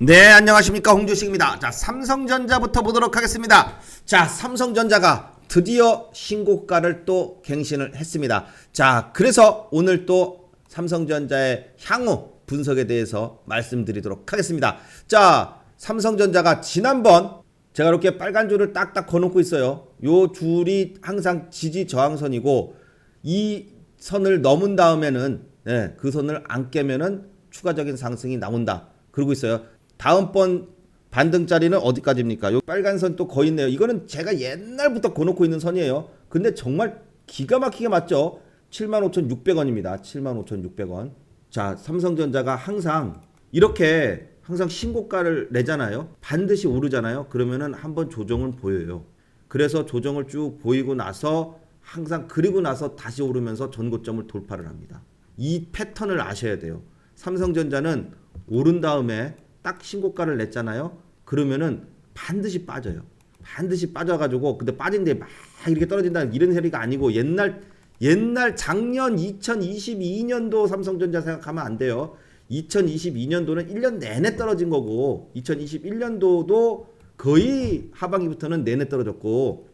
네, 안녕하십니까. 홍주식입니다. 자, 삼성전자부터 보도록 하겠습니다. 자, 삼성전자가 드디어 신고가를 또 갱신을 했습니다. 자, 그래서 오늘 또 삼성전자의 향후 분석에 대해서 말씀드리도록 하겠습니다. 자, 삼성전자가 지난번 제가 이렇게 빨간 줄을 딱딱 거놓고 있어요. 요 줄이 항상 지지 저항선이고 이 선을 넘은 다음에는 예, 그 선을 안 깨면은 추가적인 상승이 나온다. 그러고 있어요. 다음번 반등짜리는 어디까지입니까? 요 빨간 선 또 거의 있네요. 이거는 제가 옛날부터 거놓고 있는 선이에요. 근데 정말 기가 막히게 맞죠? 75,600원입니다. 75,600원. 자, 삼성전자가 항상 이렇게 항상 신고가를 내잖아요. 반드시 오르잖아요. 그러면은 한번 조정을 보여요. 그래서 조정을 쭉 보이고 나서 항상 그리고 나서 다시 오르면서 전고점을 돌파를 합니다. 이 패턴을 아셔야 돼요. 삼성전자는 오른 다음에 딱 신고가를 냈잖아요. 그러면은 반드시 빠져요. 반드시 빠져가지고 근데 빠진데 막 이렇게 떨어진다 이런 소리가 아니고 옛날 옛날 작년 2022년도 삼성전자 생각하면 안 돼요. 2022년도는 1년 내내 떨어진 거고 2021년도도 거의 하반기부터는 내내 떨어졌고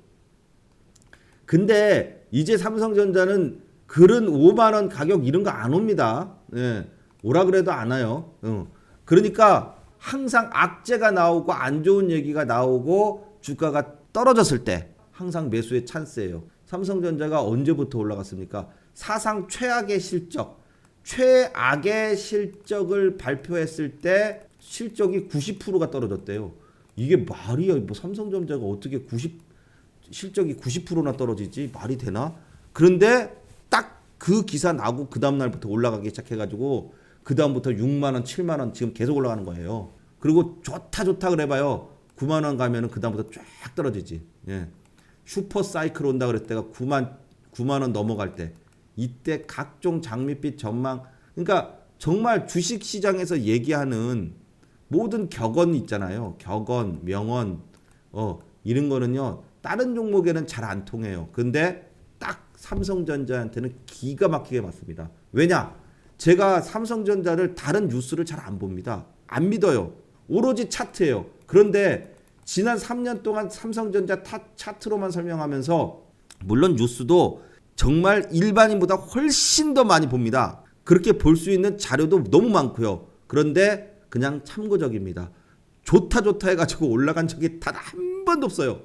근데 이제 삼성전자는 그런 5만 원 가격 이런 거 안 옵니다. 예. 오라 그래도 안 와요. 어. 그러니까 항상 악재가 나오고 안 좋은 얘기가 나오고 주가가 떨어졌을 때 항상 매수의 찬스예요. 삼성전자가 언제부터 올라갔습니까? 사상 최악의 실적, 최악의 실적을 발표했을 때 실적이 90%가 떨어졌대요. 이게 말이야. 뭐 삼성전자가 어떻게 90 실적이 90%나 떨어지지 말이 되나? 그런데 딱 그 기사 나고 그 다음 날부터 올라가기 시작해 가지고 그 다음부터 6만 원, 7만 원 지금 계속 올라가는 거예요. 그리고 좋다 좋다 그래봐요. 9만 원 가면은 그 다음부터 쫙 떨어지지. 예. 슈퍼 사이클 온다 그랬을 때가 9만 9만 원 넘어갈 때 이때 각종 장밋빛 전망 그러니까 정말 주식 시장에서 얘기하는 모든 격언 있잖아요. 격언, 명언 어 이런 거는요. 다른 종목에는 잘 안 통해요. 근데 딱 삼성전자한테는 기가 막히게 맞습니다. 왜냐? 제가 삼성전자를 다른 뉴스를 잘 안 봅니다. 안 믿어요. 오로지 차트예요. 그런데 지난 3년 동안 삼성전자 타, 차트로만 설명하면서 물론 뉴스도 정말 일반인보다 훨씬 더 많이 봅니다. 그렇게 볼 수 있는 자료도 너무 많고요. 그런데 그냥 참고적입니다. 좋다 좋다 해가지고 올라간 적이 단 한 번도 없어요.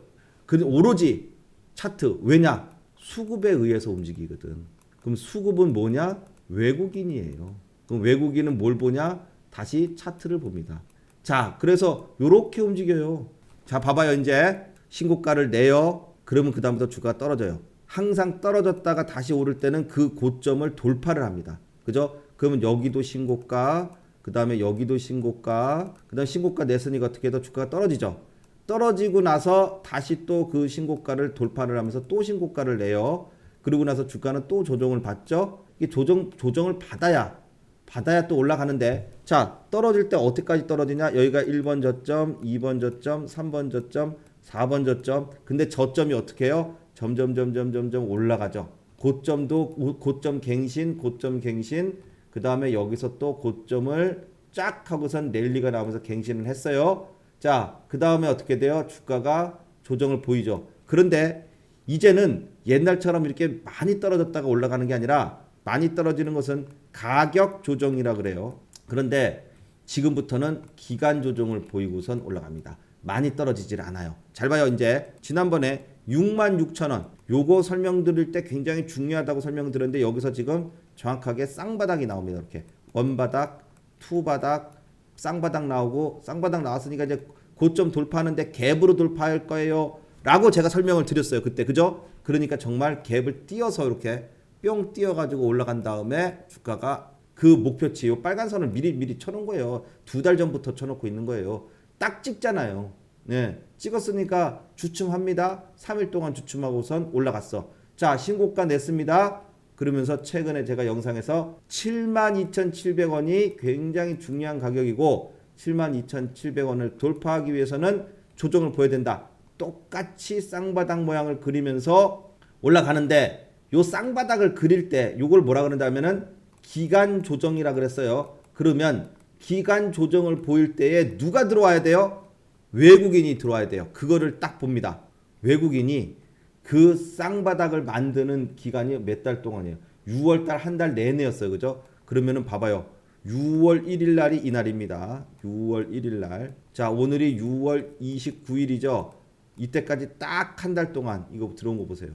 그 오로지 차트 왜냐 수급에 의해서 움직이거든. 그럼 수급은 뭐냐 외국인이에요. 그럼 외국인은 뭘 보냐 다시 차트를 봅니다. 자 그래서 요렇게 움직여요. 자 봐봐요 이제 신고가를 내요. 그러면 그 다음부터 주가가 떨어져요. 항상 떨어졌다가 다시 오를 때는 그 고점을 돌파를 합니다. 그죠? 그러면 여기도 신고가, 그 다음에 여기도 신고가, 그 다음 신고가 냈으니까 어떻게 해도 주가가 떨어지죠. 떨어지고 나서 다시 또 그 신고가를 돌파를 하면서 또 신고가를 내요. 그리고 나서 주가는 또 조정을 받죠. 이게 조정 조정을 받아야 받아야 또 올라가는데 자 떨어질 때 어디까지 떨어지냐? 여기가 1번 저점 2번 저점 3번 저점 4번 저점. 근데 저점이 어떻게 해요? 점점 점점 점점 올라가죠. 고점도 우- 고점 갱신 고점 갱신. 그 다음에 여기서 또 고점을 쫙 하고선 랠리가 나오면서 갱신을 했어요. 자그 다음에 어떻게 돼요? 주가가 조정을 보이죠. 그런데 이제는 옛날처럼 이렇게 많이 떨어졌다가 올라가는 게 아니라 많이 떨어지는 것은 가격 조정이라 그래요. 그런데 지금부터는 기간 조정을 보이고선 올라갑니다. 많이 떨어지질 않아요. 잘 봐요. 이제 지난번에 66,000원 요거 설명드릴 때 굉장히 중요하다고 설명드렸는데 여기서 지금 정확하게 쌍바닥이 나옵니다. 이렇게 원바닥, 투바닥, 쌍바닥 나오고 쌍바닥 나왔으니까 이제 고점 돌파하는데 갭으로 돌파할 거예요. 라고 제가 설명을 드렸어요. 그때. 그죠? 그러니까 정말 갭을 띄어서 이렇게 뿅 띄어가지고 올라간 다음에 주가가 그 목표치, 요 빨간 선을 미리 미리 쳐놓은 거예요. 두 달 전부터 쳐놓고 있는 거예요. 딱 찍잖아요. 네. 찍었으니까 주춤합니다. 3일 동안 주춤하고선 올라갔어. 자, 신고가 냈습니다. 그러면서 최근에 제가 영상에서 72,700원이 굉장히 중요한 가격이고 72,700원을 돌파하기 위해서는 조정을 보여야 된다. 똑같이 쌍바닥 모양을 그리면서 올라가는데 요 쌍바닥을 그릴 때 요걸 뭐라 그런다면은 기간 조정이라 그랬어요. 그러면 기간 조정을 보일 때에 누가 들어와야 돼요? 외국인이 들어와야 돼요. 그거를 딱 봅니다. 외국인이 그 쌍바닥을 만드는 기간이 몇 달 동안이에요. 6월 달 한 달 내내였어요. 그죠? 그러면은 봐봐요. 6월 1일 날이 이날입니다. 6월 1일 날. 자, 오늘이 6월 29일이죠. 이때까지 딱 한 달 동안 이거 들어온 거 보세요.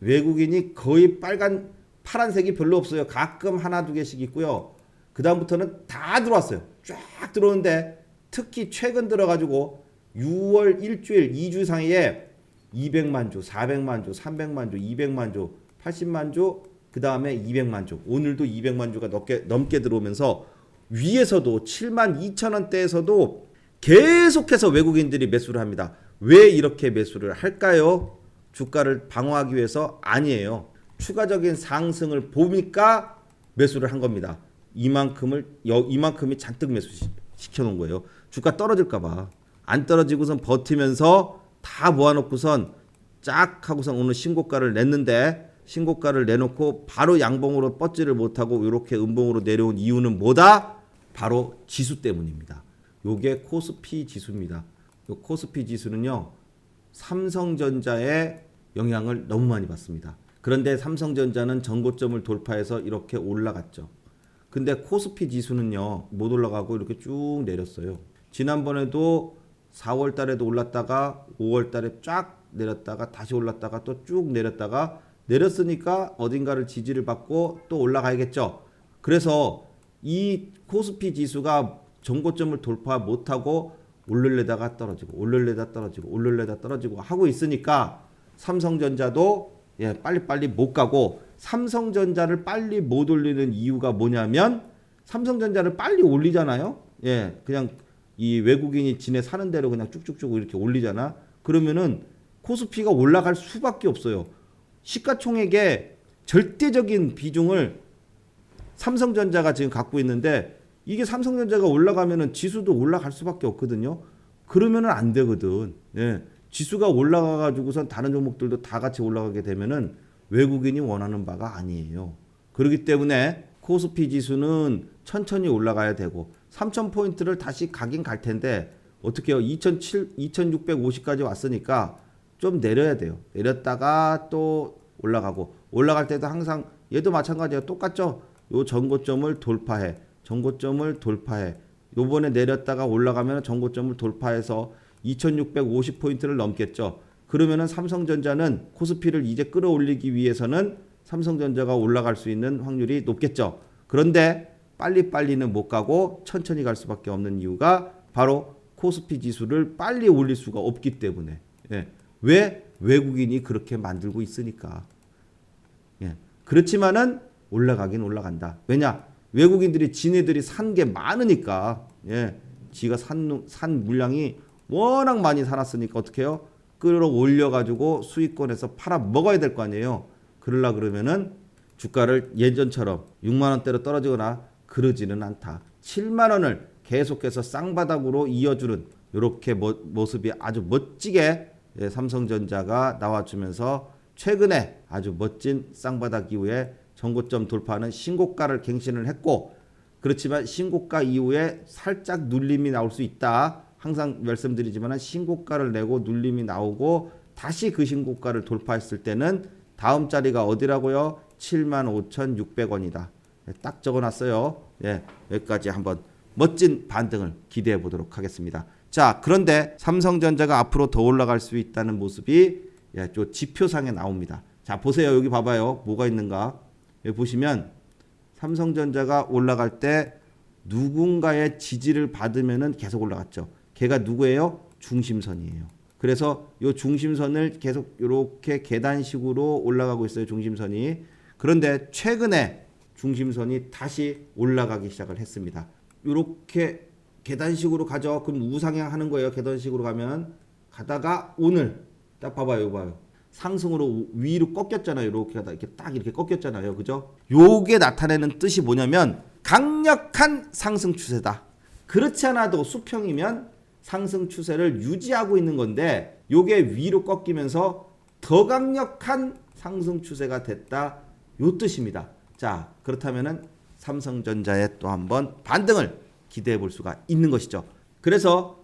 외국인이 거의 빨간 파란색이 별로 없어요. 가끔 하나 두 개씩 있고요. 그 다음부터는 다 들어왔어요. 쫙 들어오는데 특히 최근 들어가지고 6월 일주일 2주 사이에 200만 주, 400만 주, 300만 주, 200만 주, 80만 주, 그 다음에 200만 주. 오늘도 200만 주가 넘게, 넘게 들어오면서 위에서도 7만 2천 원대에서도 계속해서 외국인들이 매수를 합니다. 왜 이렇게 매수를 할까요? 주가를 방어하기 위해서 아니에요. 추가적인 상승을 보니까 매수를 한 겁니다. 이만큼을 여, 이만큼이 잔뜩 매수 시- 시켜 놓은 거예요. 주가 떨어질까 봐 안 떨어지고선 버티면서 다 모아놓고선 쫙 하고선 오늘 신고가를 냈는데 신고가를 내놓고 바로 양봉으로 뻗지를 못하고 이렇게 음봉으로 내려온 이유는 뭐다? 바로 지수 때문입니다. 요게 코스피 지수입니다. 요 코스피 지수는요. 삼성전자의 영향을 너무 많이 받습니다. 그런데 삼성전자는 전고점을 돌파해서 이렇게 올라갔죠. 근데 코스피 지수는요 못 올라가고 이렇게 쭉 내렸어요. 지난번에도 4월 달에도 올랐다가 5월 달에 쫙 내렸다가 다시 올랐다가 또 쭉 내렸다가 내렸으니까 어딘가를 지지를 받고 또 올라가야겠죠. 그래서 이 코스피 지수가 전고점을 돌파 못하고 올릴래다가 떨어지고 올릴래다 떨어지고 올릴래다 떨어지고 하고 있으니까 삼성전자도 예, 빨리빨리 못 가고 삼성전자를 빨리 못 올리는 이유가 뭐냐면 삼성전자를 빨리 올리잖아요. 예, 그냥 이 외국인이 지네 사는 대로 그냥 쭉쭉쭉 이렇게 올리잖아. 그러면은 코스피가 올라갈 수밖에 없어요. 시가총액의 절대적인 비중을 삼성전자가 지금 갖고 있는데 이게 삼성전자가 올라가면은 지수도 올라갈 수밖에 없거든요. 그러면은 안 되거든. 예. 지수가 올라가 가지고선 다른 종목들도 다 같이 올라가게 되면은 외국인이 원하는 바가 아니에요. 그렇기 때문에 코스피 지수는 천천히 올라가야 되고 3,000 포인트를 다시 가긴 갈 텐데 어떻게 해요? 2,007 2,650까지 왔으니까 좀 내려야 돼요. 내렸다가 또 올라가고 올라갈 때도 항상 얘도 마찬가지예요. 똑같죠? 요 전고점을 돌파해. 전고점을 돌파해. 요번에 내렸다가 올라가면 전고점을 돌파해서 2650 포인트를 넘겠죠. 그러면은 삼성전자는 코스피를 이제 끌어올리기 위해서는 삼성전자가 올라갈 수 있는 확률이 높겠죠. 그런데 빨리빨리는 못 가고 천천히 갈 수밖에 없는 이유가 바로 코스피 지수를 빨리 올릴 수가 없기 때문에. 예. 왜 외국인이 그렇게 만들고 있으니까. 예. 그렇지만은 올라가긴 올라간다. 왜냐? 외국인들이 지네들이 산 게 많으니까. 예. 지가 산, 산 물량이 워낙 많이 살았으니까 어떻게 해요? 끌어올려 가지고 수익권에서 팔아 먹어야 될 거 아니에요. 그러려 그러면은 주가를 예전처럼 6만 원대로 떨어지거나 그러지는 않다. 7만 원을 계속해서 쌍바닥으로 이어주는 이렇게 모습이 아주 멋지게 예, 삼성전자가 나와주면서 최근에 아주 멋진 쌍바닥 이후에 전고점 돌파하는 신고가를 갱신을 했고 그렇지만 신고가 이후에 살짝 눌림이 나올 수 있다. 항상 말씀드리지만 신고가를 내고 눌림이 나오고 다시 그 신고가를 돌파했을 때는 다음 자리가 어디라고요? 75,600원이다. 딱 적어놨어요. 예, 여기까지 한번 멋진 반등을 기대해 보도록 하겠습니다. 자, 그런데 삼성전자가 앞으로 더 올라갈 수 있다는 모습이 예, 저 지표상에 나옵니다. 자, 보세요. 여기 봐봐요. 뭐가 있는가? 여기 보시면 삼성전자가 올라갈 때 누군가의 지지를 받으면은 계속 올라갔죠. 걔가 누구예요? 중심선이에요. 그래서 요 중심선을 계속 이렇게 계단식으로 올라가고 있어요. 중심선이. 그런데 최근에 중심선이 다시 올라가기 시작을 했습니다. 이렇게 계단식으로 가죠. 그럼 우상향 하는 거예요. 계단식으로 가면 가다가 오늘 딱 봐봐요. 봐요. 상승으로 위로 꺾였잖아요. 이렇게 하다 이렇게 딱 이렇게 꺾였잖아요. 그죠? 요게 나타내는 뜻이 뭐냐면 강력한 상승 추세다. 그렇지 않아도 수평이면 상승 추세를 유지하고 있는 건데 요게 위로 꺾이면서 더 강력한 상승 추세가 됐다. 요 뜻입니다. 자, 그렇다면은 삼성전자에 또 한번 반등을 기대해 볼 수가 있는 것이죠. 그래서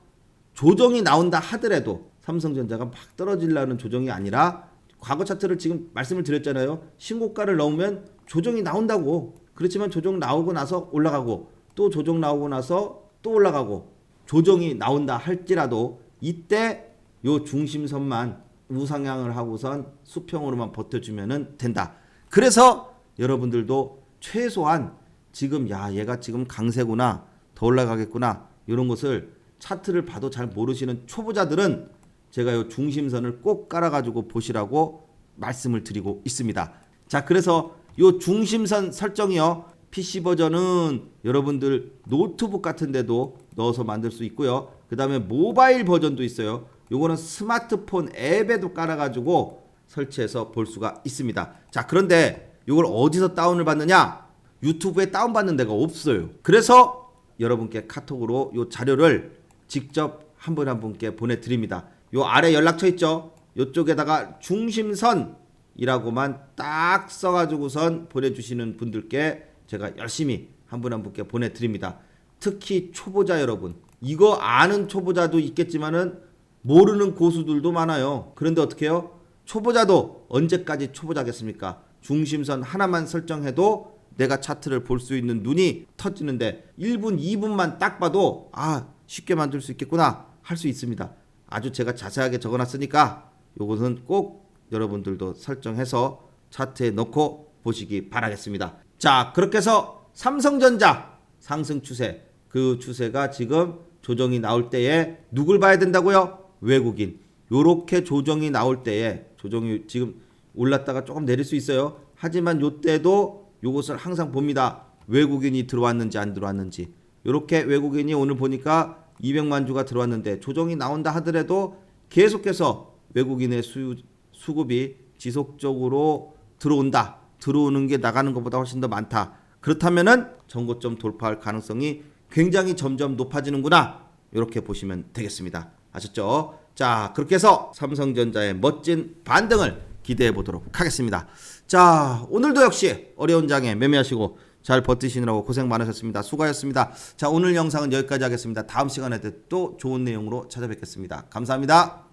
조정이 나온다 하더라도 삼성전자가 막 떨어지려는 조정이 아니라 과거 차트를 지금 말씀을 드렸잖아요. 신고가를 넣으면 조정이 나온다고. 그렇지만 조정 나오고 나서 올라가고 또 조정 나오고 나서 또 올라가고 조정이 나온다 할지라도 이때 요 중심선만 우상향을 하고선 수평으로만 버텨주면은 된다. 그래서 여러분들도 최소한 지금 야 얘가 지금 강세구나 더 올라가겠구나 이런 것을 차트를 봐도 잘 모르시는 초보자들은 제가 요 중심선을 꼭 깔아가지고 보시라고 말씀을 드리고 있습니다. 자 그래서 요 중심선 설정이요 PC 버전은 여러분들 노트북 같은 데도 넣어서 만들 수 있고요. 그 다음에 모바일 버전도 있어요. 요거는 스마트폰 앱에도 깔아가지고 설치해서 볼 수가 있습니다. 자 그런데 이걸 어디서 다운을 받느냐? 유튜브에 다운받는 데가 없어요. 그래서 여러분께 카톡으로 요 자료를 직접 한분한 분께 보내드립니다. 요 아래 연락처 있죠? 요쪽에다가 중심선이라고만 딱 써가지고선 보내주시는 분들께 제가 열심히 한분한 분께 보내드립니다. 특히 초보자 여러분, 이거 아는 초보자도 있겠지만은 모르는 고수들도 많아요. 그런데 어떻게 해요? 초보자도 언제까지 초보자겠습니까? 중심선 하나만 설정해도 내가 차트를 볼 수 있는 눈이 터지는데 1분, 2분만 딱 봐도 아, 쉽게 만들 수 있겠구나 할 수 있습니다. 아주 제가 자세하게 적어 놨으니까 요것은 꼭 여러분들도 설정해서 차트에 넣고 보시기 바라겠습니다. 자, 그렇게 해서 삼성전자 상승 추세 그 추세가 지금 조정이 나올 때에 누굴 봐야 된다고요? 외국인. 요렇게 조정이 나올 때에 조정이 지금 올랐다가 조금 내릴 수 있어요. 하지만 요때도 요것을 항상 봅니다. 외국인이 들어왔는지 안 들어왔는지. 요렇게 외국인이 오늘 보니까 200만 주가 들어왔는데 조정이 나온다 하더라도 계속해서 외국인의 수, 수급이 지속적으로 들어온다. 들어오는 게 나가는 것보다 훨씬 더 많다. 그렇다면은 전고점 돌파할 가능성이 굉장히 점점 높아지는구나. 이렇게 보시면 되겠습니다. 아셨죠? 자, 그렇게 해서 삼성전자의 멋진 반등을 기대해 보도록 하겠습니다. 자, 오늘도 역시 어려운 장에 매매하시고 잘 버티시느라고 고생 많으셨습니다. 수고하셨습니다. 자, 오늘 영상은 여기까지 하겠습니다. 다음 시간에 또 좋은 내용으로 찾아뵙겠습니다. 감사합니다.